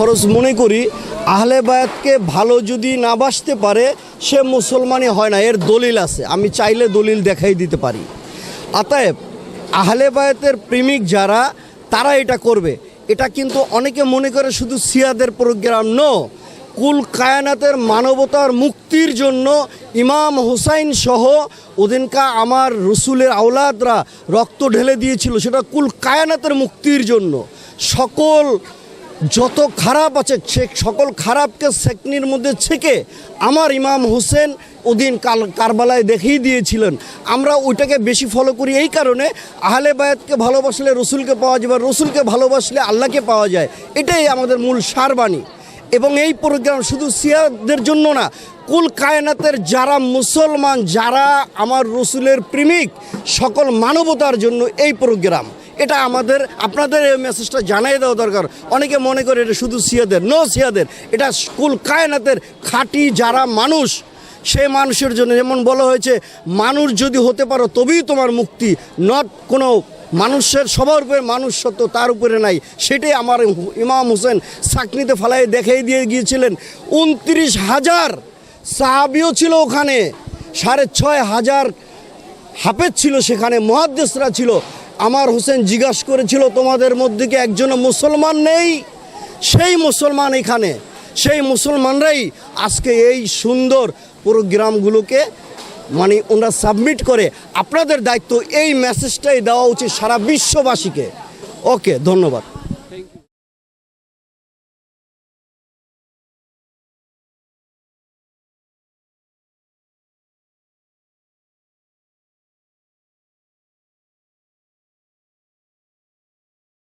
ফরজ মনে করি, আহলে বায়াতকে ভালো যদি না বাসতে পারে, সে মুসলমানই হয় না, এর দলিল আছে। আমি চাইলে দলিল দেখাই দিতে পারি। অতএব, আহলে বায়াতের প্রেমিক যারা, তারা এটা করবে। এটা কিন্তু অনেকে মনে করে শুধু সিয়াদের প্রোগ্রাম, ন। কুল কায়ানাতের মানবতার মুক্তির জন্য ইমাম হুসাইন সহ ওদিনকা আমার রসুলের আওলাদরা রক্ত ঢেলে দিয়েছিল, সেটা কুল কায়ানাতের মুক্তির জন্য। সকল যত খারাপ আছে সকল খারাপকে সেকনির মধ্যে ছেকে আমার ইমাম হোসেন ওদিন কাল কারবালায় দেখিয়ে দিয়েছিলেন। আমরা ওইটাকে বেশি ফলো করি এই কারণে আহলে বায়াতকে ভালোবাসলে রসুলকে পাওয়া যাবে আর রসুলকে ভালোবাসলে আল্লাহকে পাওয়া যায়। এটাই আমাদের মূল সারবাণী। এবং এই প্রোগ্রাম শুধু সিয়াদের জন্য না, কুল কায়নাতের যারা মুসলমান, যারা আমার রসুলের প্রেমিক, সকল মানবতার জন্য এই প্রোগ্রাম এটা আমাদের, আপনাদের এই মেসেজটা জানাই দেওয়া দরকার। অনেকে মনে করে এটা শুধু সিয়াদের। নো সিয়াদের। এটা স্কুল কায়নাতের খাঁটি যারা মানুষ, সেই মানুষের জন্য। যেমন বলা হয়েছে, মানুষ যদি হতে পারো তবেই তোমার মুক্তি। নট কোনো মানুষের, সবার উপরে মানুষ সত্য তার উপরে নাই। সেটাই আমার ইমাম হোসেন সাকনিতে ফালাই দেখাই দিয়ে গিয়েছিলেন। উনত্রিশ হাজার সাহাবিও ছিল ওখানে। সাড়ে ছয় হাজার হাফেজ ছিল সেখানে মহাদ্দেশরা ছিল। আমার হোসেন জিজ্ঞাসা করেছিল, তোমাদের মধ্যে কি একজন মুসলমান নেই? সেই মুসলমান এখানে। সেই মুসলমানরাই আজকে এই সুন্দর প্রোগ্রামগুলোকে মানে ওনারা সাবমিট করে। আপনাদের দায়িত্ব এই মেসেজটাই দেওয়া উচিত সারা বিশ্ববাসীকে। ওকে ধন্যবাদ।